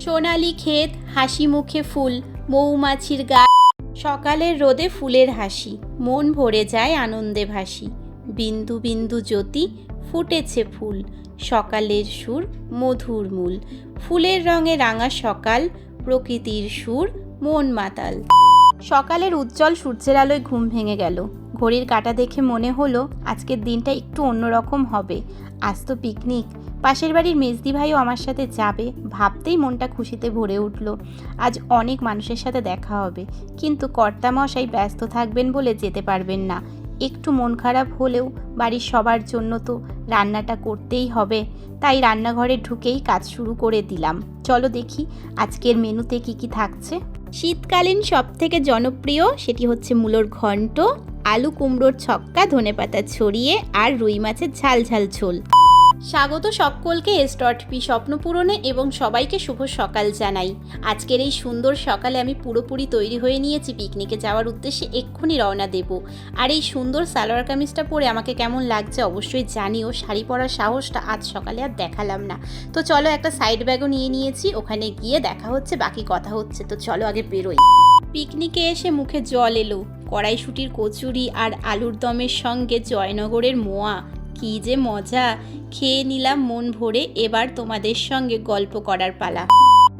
সোনালি ক্ষেত, হাসি মুখে ফুল, মৌমাছির গা। সকালের রোদে ফুলের হাসি, মন ভরে যায় আনন্দে ভাসি। বিন্দু বিন্দু জ্যোতি ফুটেছে ফুল, সকালের সুর মধুর মূল। ফুলের রঙে রাঙা সকাল, প্রকৃতির সুর মন মাতাল। সকালের উজ্জ্বল সূর্যের আলোয় ঘুম ভেঙে গেল। ঘড়ির কাঁটা দেখে মনে হলো, আজকের দিনটা একটু অন্যরকম হবে। আজ তো পিকনিক। পাশের বাড়ির মেজদি ভাইও আমার সাথে যাবে, ভাবতেই মনটা খুশিতে ভরে উঠল। আজ অনেক মানুষের সাথে দেখা হবে, কিন্তু কর্তামশাই ব্যস্ত থাকবেন বলে যেতে পারবেন না। একটু মন খারাপ হলেও বাড়ির সবার জন্য তো রান্নাটা করতেই হবে, তাই রান্নাঘরে ঢুকেই কাজ শুরু করে দিলাম। চলো দেখি আজকের মেনুতে কি কি থাকছে। শীতকালীন সব থেকে জনপ্রিয় সেটি হচ্ছে মূলোর ঘন্ট আলু কুমড়োর ছক্কা ধনেপাতা ছড়িয়ে আর রুই মাছের ঝাল ঝাল ঝোল। স্বাগত সকলকে এসডটপি স্বপ্ন পূরণে এবং সবাইকে শুভ সকাল জানাই। আজকের এই সুন্দর সকালে আমি পুরোপুরি তৈরি হয়ে নিয়েছি পিকনিকে যাওয়ার উদ্দেশ্যে এক্ষুনি রওনা দেব। আর এই সুন্দর সালোয়ার কামিজটা পরে আমাকে কেমন লাগছে অবশ্যই জানিও, শাড়ি পরার সাহসটা আজ সকালে আর দেখালাম না। তো চলো একটা সাইড ব্যাগও নিয়ে নিয়েছি, ওখানে গিয়ে দেখা হচ্ছে, বাকি কথা হচ্ছে। তো চলো আগে বেরোই। পিকনিকে এসে মুখে জল এলো। কড়াইশুটির কচুরি আর আলুর দমের সঙ্গে জয়নগরের মোয়া। কি যে মজা। খেয়ে নিলাম মন ভরে, এবার তোমাদের সঙ্গে গল্প করার পালা।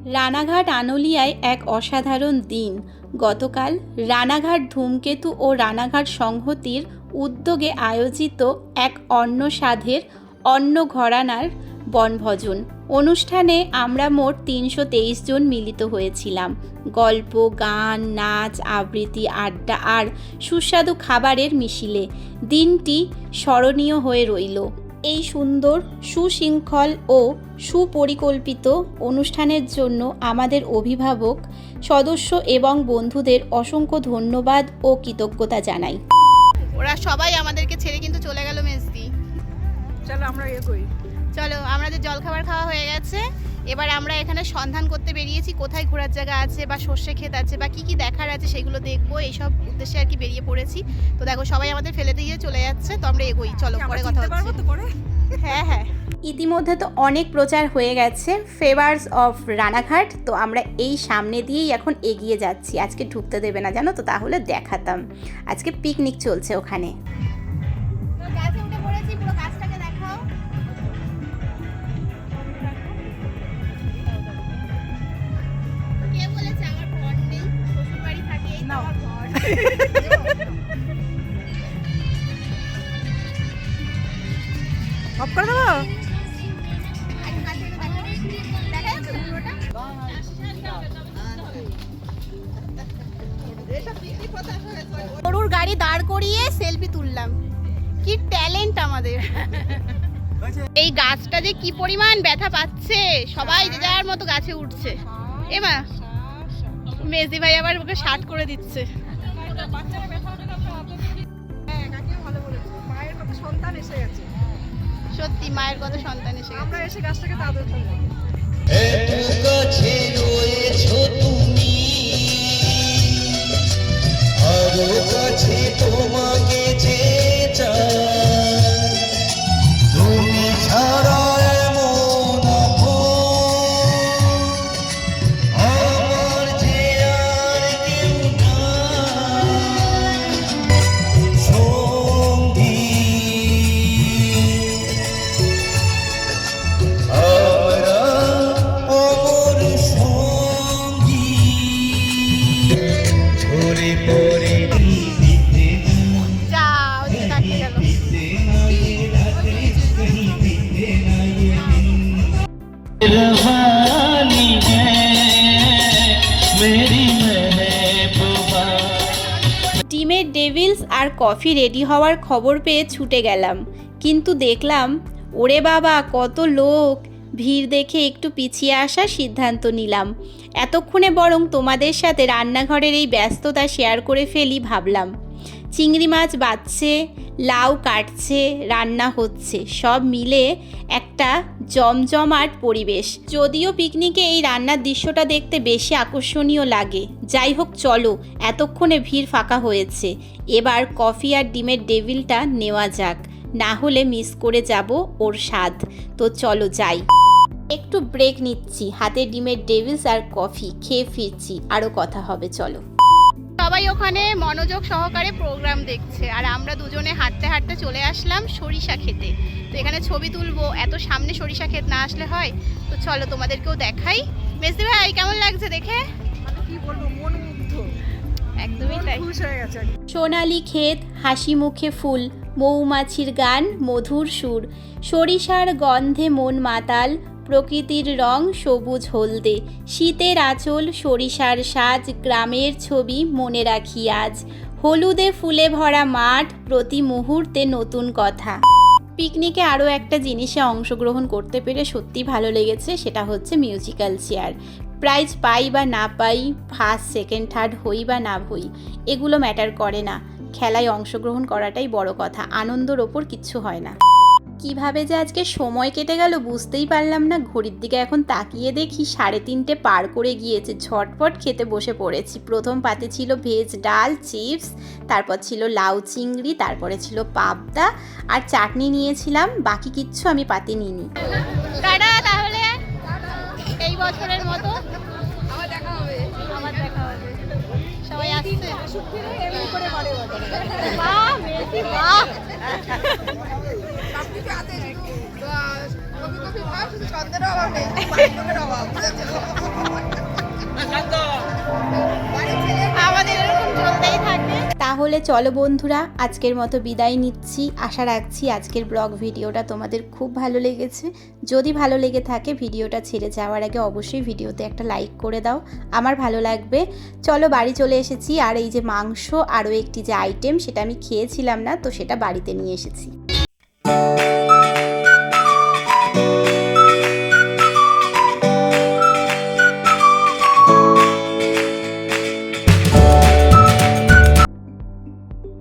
রানাঘাট আনলিয়ায় এক অসাধারণ দিন। গতকাল রানাঘাট ধূমকেতু ও রানাঘাট সংহতির উদ্যোগে আয়োজিত এক অন্ন সাধের অন্ন ঘরানার বনভোজন। অনুষ্ঠানে আমরা মোট তিনশো তেইশ জন মিলিত হয়েছিলাম। গল্প গান নাচ আবৃত্তি আড্ডা আর সুস্বাদু খাবারের মিছিলে দিনটি স্মরণীয় হয়ে রইল। এই সুন্দর সুশৃঙ্খল ও সুপরিকল্পিত অনুষ্ঠানের জন্য আমাদের অভিভাবক সদস্য এবং বন্ধুদের অসংখ্য ধন্যবাদ ও কৃতজ্ঞতা জানাই। ওরা সবাই আমাদেরকে ছেড়ে কিন্তু চলে গেল মেজদি। চলো আমরা ইয়ে করি। চলো আমাদের জলখাবার খাওয়া হয়ে গেছে এবার আমরা এখানে সন্ধান করতে বেরিয়েছি কোথায় ঘোরার জায়গা আছে বা সর্ষে ক্ষেত আছে বা কি কি দেখার আছে সেগুলো দেখব এইসব উদ্দেশ্যে আর কি বেরিয়ে পড়েছি। তো দেখো সবাই আমাদের ফেলে দিয়ে চলে যাচ্ছে তো আমরা এগোই চলো পরে কথা হচ্ছে। হ্যাঁ হ্যাঁ। ইতিমধ্যে তো অনেক প্রচার হয়ে গেছে ফেভার্স অফ রানাঘাট তো আমরা এই সামনে দিয়েই এখন এগিয়ে যাচ্ছি আজকে ঢুকতে দেবে না জানো তো তাহলে দেখাতাম। আজকে পিকনিক চলছে ওখানে। অফ করে দেবো? গরুর গাড়ি দাঁড় করিয়ে সেলফি তুললাম। কি ট্যালেন্ট আমাদের। এই গাছটা যে কি পরিমাণ ব্যথা পাচ্ছে, সবাই যে যার মতো গাছে উঠছে। এমা মেজি ভাই আবার ওকে শার্ট করে দিচ্ছে। সন্তান এসে গেছে সত্যি মায়ের কথা সন্তান এসে আমরা এসে গাছটাকে তাদের তুমি তোমাকে रवानी है मेरी महबूबा টিমের ডেভিলস আর কফি রেডি হওয়ার খবর পেয়ে ছুটে গেলাম কিন্তু দেখলাম ওরে বাবা কত লোক ভিড় দেখে একটু পিছিয়ে আসার সিদ্ধান্ত নিলাম এতক্ষণে বরং তোমাদের সাথে রান্নাঘরের এই ব্যস্ততা শেয়ার করে ফেলি ভাবলাম চিংড়ি মাছ বাচ্ছে, লাউ কাটছে, রান্না হচ্ছে, সব মিলে একটা জমজমাট পরিবেশ। যদিও পিকনিকে এই রান্নার দৃশ্যটা দেখতে বেশি আকর্ষণীয় লাগে। যাই হোক, চলো, এতক্ষণে ভিড় ফাঁকা হয়েছে। এবার কফি আর ডিমের ডেভিলটা নেওয়া যাক। না হলে মিস করে যাব ওর স্বাদ। তো চলো, যাই। একটু ব্রেক নিচ্ছি। হাতে ডিমের ডেভিলস আর কফি। খেয়ে ফিরছি। আরও কথা হবে, চলো। সবাই ওখানে মনোযোগ সহকারে প্রোগ্রাম দেখছে। আর আমরা দুজনে হাঁটতে হাঁটতে চলে আসলাম সরিষা খেতে তো এখানে ছবি তুলবো। এত সামনে সরিষা ক্ষেত না আসলে হয়। তো চলো তোমাদেরকেও দেখাই। মেসদি ভাই কেমন লাগছে দেখে? মানে কি বলব মন মুগ্ধ একদমই তাই সোনালি ক্ষেত হাসি মুখে ফুল মৌমাছির গান মধুর সুর। সরিষার গন্ধে মন মাতাল প্রকৃতির রং সবুজ হলদে। শীতের আঁচল, সরিষার সাজ, গ্রামের ছবি মনে রাখি আজ। হলুদে ফুলে ভরা মাঠ প্রতি মুহূর্তে নতুন কথা। পিকনিকে আরও একটা জিনিসে অংশগ্রহণ করতে পেরে সত্যি ভালো লেগেছে, সেটা হচ্ছে মিউজিক্যাল চেয়ার প্রাইজ পাই বা না পাই ফার্স্ট সেকেন্ড থার্ড হই বা না হই, এগুলো ম্যাটার করে না। খেলায় অংশগ্রহণ করাটাই বড় কথা, আনন্দর ওপর কিচ্ছু হয় না। কীভাবে যে আজকে সময় কেটে গেল বুঝতেই পারলাম না। ঘড়ির দিকে এখন তাকিয়ে দেখি সাড়ে তিনটে পার করে গিয়েছে। ঝটপট খেতে বসে পড়েছি। প্রথম পাতে ছিল ভেজ ডাল চিপস তারপর ছিল লাউ চিংড়ি তারপরে ছিল পাবদা আর চাটনি নিয়েছিলাম। বাকি কিচ্ছু আমি পাতে নিইনি। তাহলে এই বছরের মতো আবার দেখা হবে। আবার দেখা হবে। সবাই আসছে। বাহ বাহ। তাহলে চলো বন্ধুরা, আজকের মতো বিদায় নিচ্ছি। আশা রাখছি আজকের ব্লগ ভিডিওটা তোমাদের খুব ভালো লেগেছে। যদি ভালো লেগে থাকে ভিডিওটা ছেড়ে যাওয়ার আগে অবশ্যই ভিডিওতে একটা লাইক করে দাও। আমার ভালো লাগবে। চলো বাড়ি চলে এসেছি। আর এই যে মাংস, আরও একটি যে আইটেম সেটা আমি খেয়েছিলাম না, তো সেটা বাড়িতে নিয়ে এসেছি।